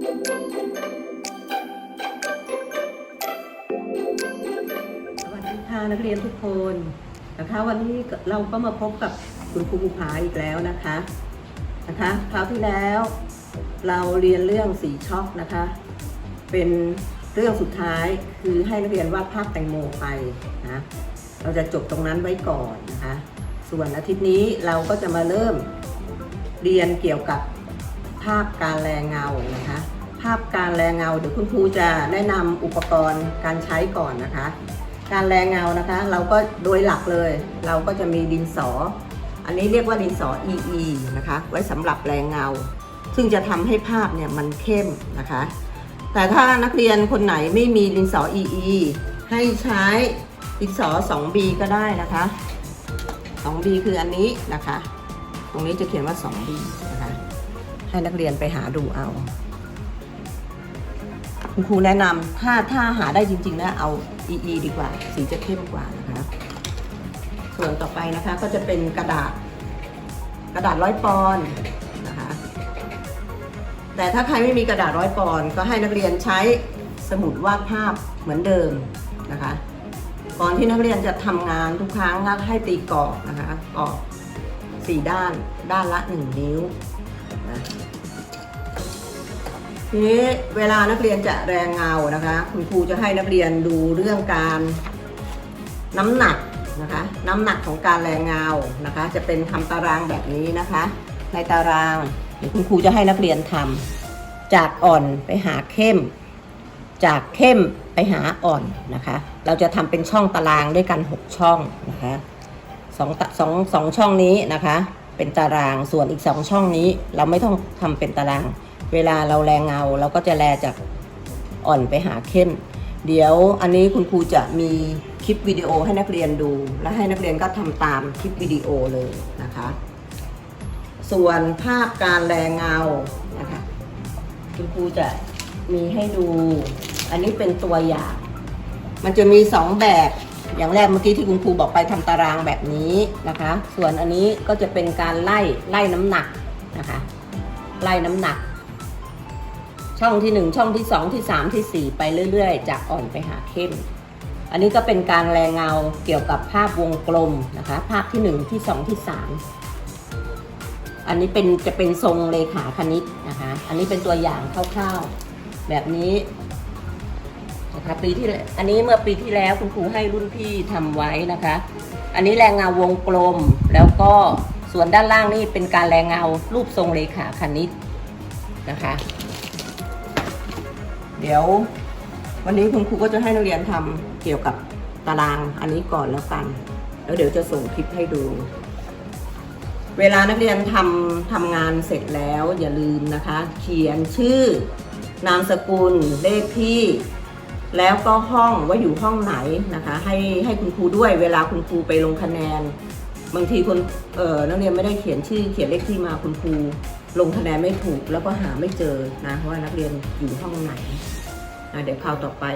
สวัสดีค่ะนักเรียนทุกคนนะคะวันนี้เราก็มาพบกับคุณครูภูผาอีกแล้วนะคะนะคะคราวที่แล้ว เราเรียนเรื่องสีช็อกนะคะ เป็นเรื่องสุดท้ายคือให้นักเรียนวาดภาพแตงโมไปนะเราจะจบตรงนั้นไว้ก่อนนะคะ ส่วนอาทิตย์นี้เราก็จะมาเริ่มเรียนเกี่ยวกับ ภาพการแรงเงานะคะ ภาพการแรงเงาเดี๋ยวคุณครูจะแนะนำอุปกรณ์การใช้ก่อนนะคะ การแรงเงานะคะ เราก็โดยหลักเลย เราก็จะมีดินสอ อันนี้เรียกว่าดินสอ EE นะคะ ไว้สำหรับแรงเงา ซึ่งจะทำให้ภาพเนี่ยมันเข้มนะคะ แต่ถ้านักเรียนคนไหนไม่มีดินสอ EE ให้ใช้ดินสอ 2B ก็ได้นะคะ 2B คืออันนี้นะคะ ตรงนี้จะเขียนว่า 2B นะคะ ให้นักเรียนไปหาดูเอา คุณครูแนะนำถ้าถ้าหาได้จริงๆนะเอา EE ดีกว่า สีจะเข้มกว่านะคะส่วนต่อไปนะคะก็จะเป็นกระดาษกระดาษร้อยปอนด์นะคะ แต่ถ้าใครไม่มีกระดาษร้อยปอนด์ก็ให้นักเรียนใช้สมุดวาดภาพเหมือนเดิมนะคะ ก่อนที่นักเรียนจะทำงานทุกครั้งก็ให้ตีกรอบนะคะกรอบสี่ด้านด้านละหนึ่งนิ้วนะ ทีนี้เวลานักเรียนจะแรงเงานะคะ คุณครูจะให้นักเรียนดูเรื่องการน้ำหนักนะคะน้ำหนักของการแรงเงานะคะ จะเป็นทำตารางแบบนี้นะคะ ในตารางเดี๋ยวคุณครูจะให้นักเรียนทำจากอ่อนไปหาเข้ม จากเข้มไปหาอ่อนนะคะ เราจะทำเป็นช่องตารางด้วยกัน 6 ช่องนะคะสองสองสองช่องนี้นะคะ เป็นตารางส่วนอีก2ช่องนี้ เราไม่ต้องทำเป็นตาราง เวลาเราแรงเงาเราก็จะแลจากอ่อนไปหาเข้ม เดี๋ยวอันนี้คุณครูจะมีคลิปวิดีโอให้นักเรียนดู และให้นักเรียนก็ทำตามคลิปวิดีโอเลยนะคะ ส่วนภาพการแรงเงานะคะคุณครูจะมีให้ดู อันนี้เป็นตัวอย่าง มันจะมีสองแบบอย่างแรกเมื่อกี้ที่คุณครูบอกไปทำตารางแบบนี้นะคะ ส่วนอันนี้ก็จะเป็นการไล่ไล่น้ำหนักนะคะ ไล่น้ำหนัก ช่องที่หนึ่งช่องที่สองที่สามที่สี่ไปเรื่อยๆ จากอ่อนไปหาเข้ม อันนี้ก็เป็นการแรงเงาเกี่ยวกับภาพวงกลมนะคะ ภาพที่หนึ่งที่สองที่สามอันนี้เป็นจะเป็นทรงเลขาคณิตนะคะ อันนี้เป็นตัวอย่างคร่าวๆ แบบนี้นะคะปีที่อันนี้เมื่อปีที่แล้วคุณครูให้รุ่นพี่ทำไว้นะคะ อันนี้แรงเงาวงกลมแล้วก็ส่วนด้านล่างนี่เป็นการแรงเงารูปทรงเลขาคณิตนะคะ เดี๋ยว วันนี้คุณครูก็จะให้นักเรียนทำเกี่ยวกับตารางอันนี้ก่อนแล้วกัน แล้วเดี๋ยวจะส่งคลิปให้ดู เวลานักเรียนทำทำงานเสร็จแล้วอย่าลืมนะคะ เขียนชื่อนามสกุลเลขที่แล้วก็ห้องว่าอยู่ห้องไหนนะคะ ให้ให้คุณครูด้วยเวลาคุณครูไปลงคะแนน บางทีคนเออนักเรียนไม่ได้เขียนชื่อเขียนเลขที่มาคุณครู ลงคะแนนไม่ถูกแล้วก็หาไม่เจอนะว่านักเรียนอยู่ห้องไหนนะเดี๋ยวคราวต่อไป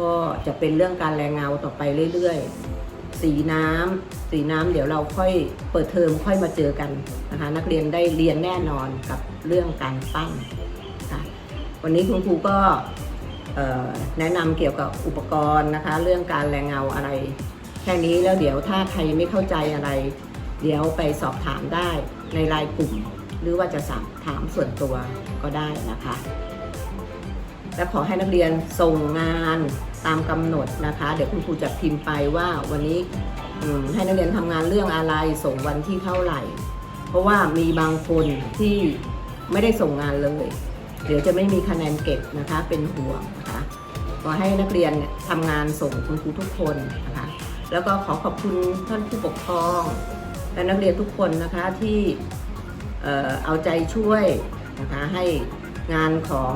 ก็จะเป็นเรื่องการแรงเงาต่อไปเรื่อยๆ สีน้ำสีน้ำเดี๋ยวเราค่อยเปิดเทอมค่อยมาเจอกันนะคะนักเรียนได้เรียนแน่นอนกับเรื่องการปั้นนะคะวันนี้คุณครูก็แนะนำเกี่ยวกับอุปกรณ์นะคะ เรื่องการแรงเงาอะไร แค่นี้แล้วเดี๋ยวถ้าใครไม่เข้าใจอะไร เดี๋ยวไปสอบถามได้ในไลน์กลุ่ม รือว่าจะสอบถามส่วนตัวก็ได้นะคะ และขอให้นักเรียนส่งงานตามกำหนดนะคะ เดี๋ยวคุณครูจะพิมพ์ไปว่าวันนี้ให้นักเรียนทำงานเรื่องอะไรส่งวันที่เท่าไหร่ เพราะว่ามีบางคนที่ไม่ได้ส่งงานเลย เดี๋ยวจะไม่มีคะแนนเก็บนะคะเป็นห่วงนะคะขอให้นักเรียนทำงานส่งคุณครูทุกคนนะคะ แล้วก็ขอขอบคุณท่านผู้ปกครองและนักเรียนทุกคนนะคะที่ เอาใจช่วยนะคะให้งานของ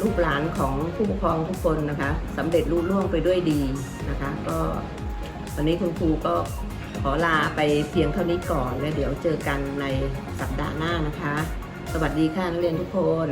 ลูกหลานของผู้ปกครองทุกคนนะคะสำเร็จรุ่ร่วงไปด้วยดีนะคะ ก็วันนี้คุณครูก็ขอลาไปเพียงเท่านี้ก่อน และเดี๋ยวเจอกันในสัปดาห์หน้านะคะ สวัสดีค่ะนักเรียนทุกคน